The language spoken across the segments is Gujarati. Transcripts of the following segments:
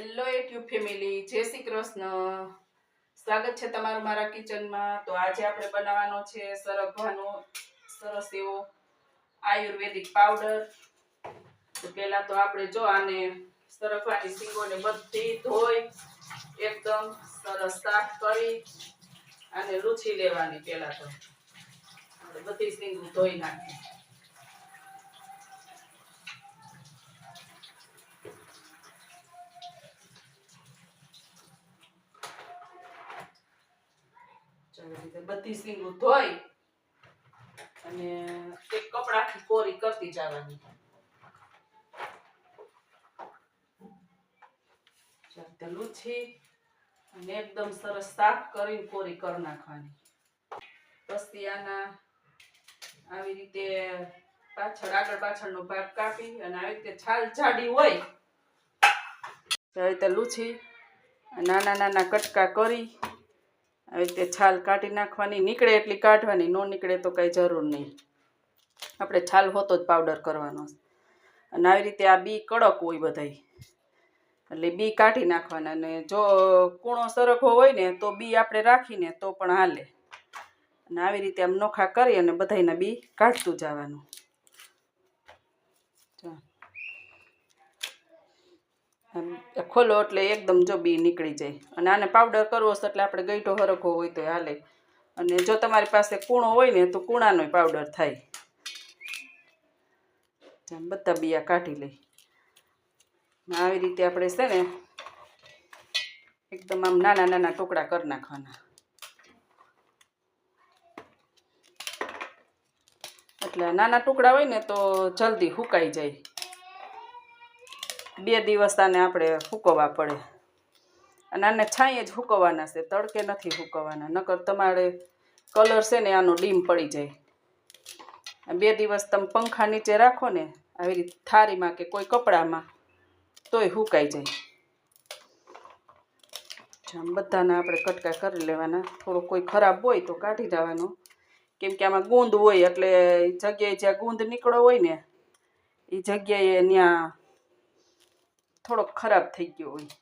હેલો યુટ્યુબ ફેમિલી જય શ્રી કૃષ્ણ. સ્વાગત છે તમારું મારા કિચનમાં. તો આજે આપણે બનાવવાનો છે સરગવાનો. સરસ એવો આયુર્વેદિક પાવડર તો પહેલાં તો આપણે જો આને સરગવાની શીંગોને બધી ધોઈ એકદમ સરસ સાફ કરી અને લૂછી લેવાની પહેલાં તો. બધી સિંગો ધોઈ નાખી બધી શીંગું ધોઈ અને એક કપડાથી કોરી કરતી જવાની. લૂછી અને એકદમ સરસ સાફ કરીને કોરી કરી નાખવાની. પછી આના આવી રીતે પાછળ, આગળ પાછળનો ભાગ કાપી અને આવી રીતે છાલ જાડી હોય. આવી રીતે લૂછી નાના નાના કટકા કરી આવી રીતે છાલ કાઢી નાખવાની, નીકળે એટલી કાઢવાની, ન નીકળે તો કાંઈ જરૂર નહીં. આપણે છાલ હોતો જ પાવડર કરવાનો. અને આવી રીતે આ બી કડક હોય બધાય. એટલે બી કાઢી નાખવાના અને જો કૂણો સરખો હોય ને તો બી આપણે રાખીને તો પણ હાલે. અને આવી રીતે આમ નોખા કરી અને બધાયના બી કાઢતું જવાનું. જો. ખોલો એટલે એકદમ જો બી નીકળી જાય. અને આને પાવડર કરવો છે એટલે આપણે ગઈટો હરખો હોય તો હાલે. અને જો તમારી પાસે કૂણો હોય ને તો કૂણાનો પાવડર થાય. આમ બધા બિયા કાઢી લઈ આવી રીતે આપણે છે ને એકદમ આમ નાના નાના ટુકડા કરી નાખવાના. એટલે નાના ટુકડા હોય ને તો જલ્દી સુકાઈ જાય. બે દિવસ આને આપણે સૂકવવા પડે. અને આને છાંયે જ સૂકવવાના છે, તડકે નથી સૂકવવાના નકર તમારે કલર છે ને આનો ડીમ પડી જાય. બે દિવસ તમે પંખા નીચે રાખો ને, આવી રીતે થારીમાં કે કોઈ કપડામાં, તોય સુકાઈ જાય. આમ બધાના આપણે કટકા કરી લેવાના. થોડો કોઈ ખરાબ હોય તો કાઢી જવાનો કેમ કે આમાં ગુંદ હોય એટલે જગ્યાએ જ્યાં ગુંદ નીકળો હોય ને, એ જગ્યાએ ત્યાં થોડોક ખરાબ થઈ ગયો હોય.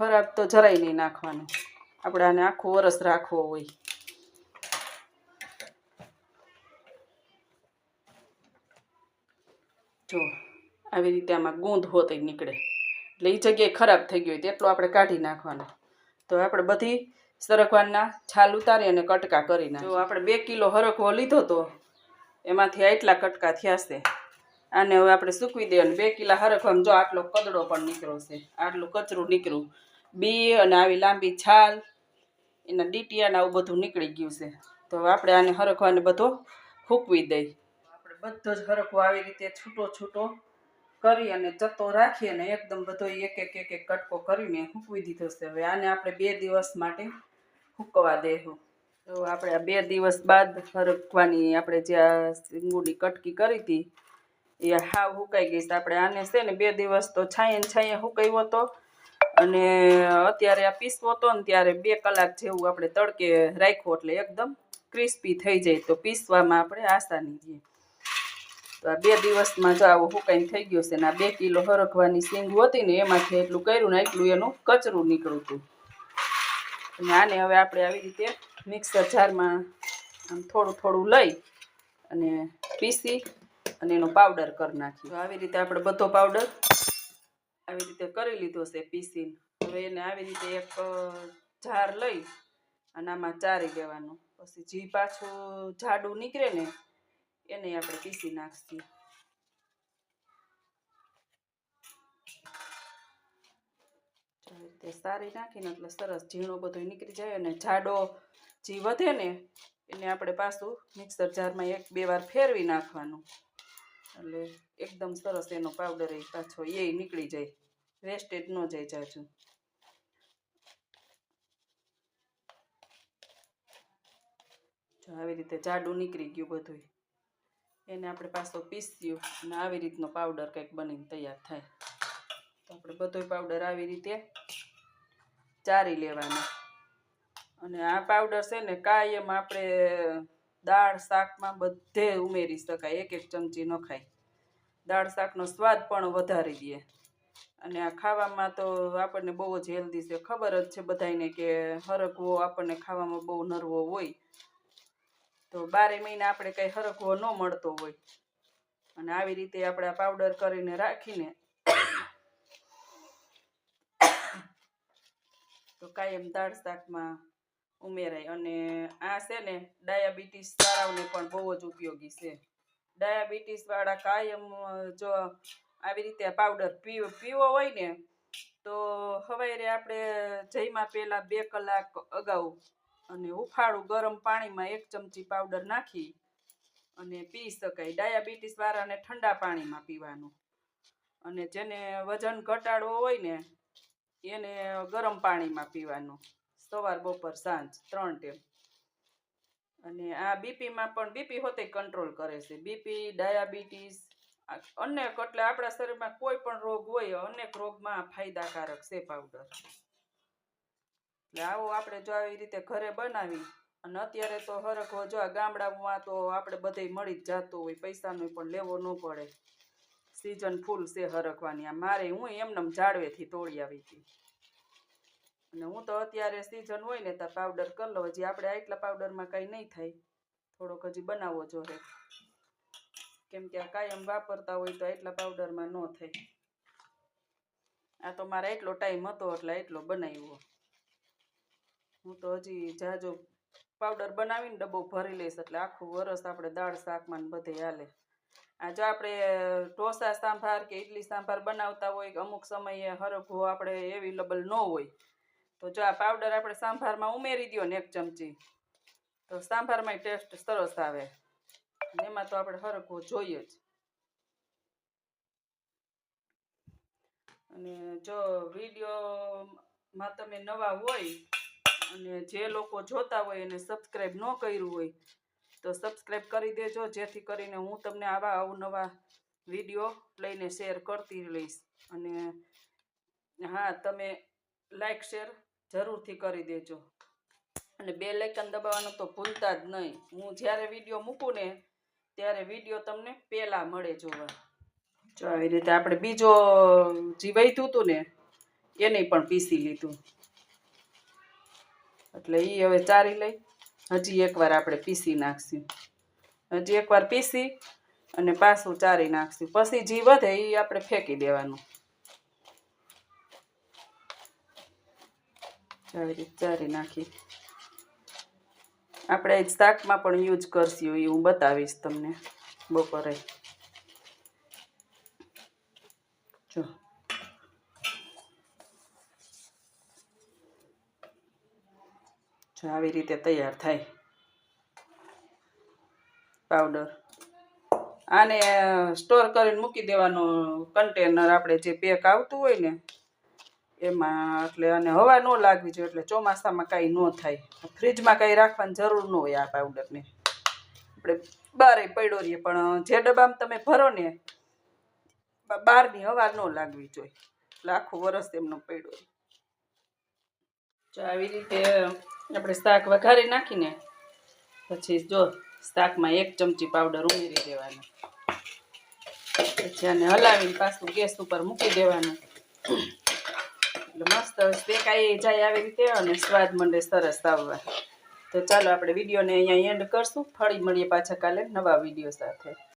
ખરાબ તો જરાય નહીં નાખવાનું. આપણે આને આખું વરસ રાખવો હોય. જો, આવી રીતે આમાં ગુંદ હોત નીકળે. એટલે એ જગ્યાએ ખરાબ થઈ ગયો હોય તેટલો આપણે કાઢી નાખવાનો. તો આપણે બધી સરગવાના છાલ ઉતારી અને કટકા કરી નાખી આપણે બે કિલો હરખવો લીધો તો એમાંથી આટલા કટકા થયા છે આને હવે આપણે સૂકવી અને બે કિલા હરખવામાં જો આટલો કદડો પણ નીકળો છે. આટલું કચરું નીકળ્યું. બી અને આવી લાંબી છાલ, એના ડીટીયા ને આવું બધું નીકળી ગયું છે. તો આપણે આને હરખવાને બધો ફૂકવી દઈ આપણે બધો જ હરખવો આવી રીતે છૂટો છૂટો કરી અને જતો રાખી અને એકદમ બધો એક એક એક એક કટકો કરીને ફૂકવી દીધો છે. હવે આને આપણે બે દિવસ માટે ફૂકવા દેવું તો આપણે આ બે દિવસ બાદ હરખવાની આપણે જે આ સિંગુની કટકી કરી હતી એ હાવ હુકાઈ ગઈ છે. આપણે આને છે ને બે દિવસ તો છાંયે છાંયે હુકાયો હતો અને અત્યારે આ પીસવો હતો ને ત્યારે બે કલાક જેવું આપણે તડકે રાખ્યો એટલે એકદમ ક્રિસ્પી થઈ જાય તો પીસવામાં આપણે આસાની રહીએ તો આ બે દિવસમાં જો આવો હુકાઈને થઈ ગયો છે ને આ બે કિલો હરખવાની સિંગું હતી ને એમાંથી એટલું કર્યું ને એટલું એનું કચરું નીકળ્યું હતું. અને આને હવે આપણે આવી રીતે મિક્સર જારમાં આમ થોડું થોડું લઈ અને પીસી અને એનો પાવડર કરી નાખીએ. આવી રીતે આપણે બધો પાવડર આવી રીતે કરી લીધો છે પીસીને. હવે એને આવી રીતે એક જાર લઈ અને આમાં ચારી દેવાનું. પછી જી પાછું જાડું નીકળે ને, એને આપણે પીસી નાખીએ. સારી નાખીને એટલે સરસ ઝીણો બધો નીકળી જાય અને જાડો જી વધે ને, એને આપણે પાછું મિક્સર જારમાં એક બે વાર ફેરવી નાખવાનું. એટલે એકદમ સરસ એનો પાવડર એ પાછો એ નીકળી જાય. વેસ્ટેજ ન જાય જાજુ. જો આવી રીતે જાડું નીકળી ગયું બધું એને આપણે પાછો પીસ્યું અને આવી રીતનો પાવડર કંઈક બનીને તૈયાર થાય. તો આપણે બધો પાવડર આવી રીતે ચારી લેવાનો. અને આ પાવડર છે ને કાયમ આપણે દાળ શાકમાં બધે ઉમેરી શકાય, એક એક ચમચી નખાય દાળ શાકનો સ્વાદ પણ વધારી દે. અને આ ખાવામાં તો આપણને બહુ જ હેલ્ધી છે. ખબર જ છે બધાયને કે હરગવો આપણને ખાવામાં બહુ નરવો હોય. તો બારે મહિના આપણે કંઈ હરગવો ન મળતો હોય. અને આવી રીતે આપણે પાવડર કરીને રાખીને તો કાયમ દાળ શાકમાં ઉમેરાય. અને આ છે ને ડાયાબિટીસ વાળાઓને પણ બહુ જ ઉપયોગી છે. ડાયાબિટીસવાળા કાયમ, જો આવી રીતે પાવડર પીવો પીવો હોય ને, તો સવારે આપણે જઈમાં પહેલાં બે કલાક અગાઉ અને હુંફાળું ગરમ પાણીમાં એક ચમચી પાવડર નાખી અને પી શકાય. ડાયાબિટીસવાળાને ઠંડા પાણીમાં પીવાનું. અને જેને વજન ઘટાડવો હોય ને, એને ગરમ પાણીમાં પીવાનું. સવાર, બપોર, સાંજ, ત્રણ ટેમ. અને આ બીપીમાં પણ બીપી હોતે કંટ્રોલ કરે છે. બીપી, ડાયાબિટીસ અનેક, એટલે આપણા શરીરમાં કોઈ પણ રોગ હોય, અનેક રોગમાં ફાયદાકારક છે પાવડર. એટલે આવો આપણે જો આવી રીતે ઘરે બનાવી, અને અત્યારે તો હરખો જો આ ગામડામાં તો આપણે બધે મળી જ જાતું હોય, પૈસાનો પણ લેવો ન પડે. સિઝન ફૂલ છે હરખવાની. આ મારે હું એમને જાળવેથી તોડી આવી હતી. અને હું તો અત્યારે સિઝન હોય ને તો પાવડર કરી લઉં. હજી આપણે આટલા પાવડરમાં કાંઈ નહીં થાય. થોડોક હજી બનાવવો જોઈએ કેમ કે આ કાયમ વાપરતા હોય તો એટલા પાવડરમાં ન થાય. આ તો મારે એટલો ટાઈમ હતો એટલે એટલો બનાવ્યો. હું તો હજી જાજો પાવડર બનાવીને ડબ્બો ભરી લઈશ એટલે આખું વરસ આપણે દાળ શાકમાં બધે હાલે. આ જો આપણે ઢોસા, સાંભાર કે ઇડલી સાંભાર બનાવતા હોય કે અમુક સમયે હરભો આપણે એવેલેબલ ન હોય. તો જો આ પાવડર આપણે સાંભારમાં ઉમેરી દો ને એક ચમચી. તો સાંભારમાં ટેસ્ટ સરસ આવે. એમાં તો આપણે હરખો જોઈએ જ. અને જો વિડીયોમાં તમે નવા હોય અને જે લોકો જોતા હોય એને સબસ્ક્રાઈબ ન કર્યું હોય, તો સબસ્ક્રાઈબ કરી દેજો. જેથી કરીને હું તમને આવા અવનવા વીડિયો લઈને શેર કરતી રહીશ. અને હા, તમે લાઈક શેર જરૂરથી કરી દેજો. અને બે લાઇકન દબાવવાનું તો ભૂલતા જ નહીં. હું જ્યારે વીડિયો મૂકું ને ત્યારે વીડિયો તમને પહેલાં મળે જોવા. જો આવી રીતે આપણે બીજો જે વૈતું હતું ને, એને પણ પીસી લીધું. એટલે એ હવે ચારી લઈ. હજી એકવાર આપણે પીસી નાખશું. હજી એકવાર પીસી અને પાછું ચારી નાખશું. પછી જે વધે એ આપણે ફેંકી દેવાનું. આવી રીતે ચારી નાખી. આપણે શાકમાં પણ યુઝ કરશું એ હું બતાવીશ તમને બપોરે. જો. આવી રીતે તૈયાર થાય. પાવડર. આને સ્ટોર કરીને મૂકી દેવાનું કન્ટેનર આપણે જે પેક આવતું હોય ને એમાં એટલે અને હવા ન લાગવી જોઈએ એટલે ચોમાસામાં કાંઈ ન થાય. ફ્રીજમાં કાંઈ રાખવાની જરૂર ન હોય આ પાવડરને. આપણે બારે પડ્યો રહીએ, પણ જે ડબ્બામાં તમે ભરો ને બહારની હવા ન લાગવી જોઈએ. એટલે આખું વરસ એમનો પડ્યો રહે. જો આવી રીતે આપણે શાક વઘારી નાખીને, પછી જો શાકમાં એક ચમચી પાવડર ઉમેરી દેવાનો. પછી આને હલાવીને પાછું ગેસ ઉપર મૂકી દેવાનું. એટલે મસ્ત શેકાઈ જાય આવી રીતે અને સ્વાદ મંડે સરસ આવવા. તો ચાલો આપણે વિડીયોને અહીંયા એન્ડ કરશું. ફરી મળીએ પાછા કાલે નવા વીડિયો સાથે.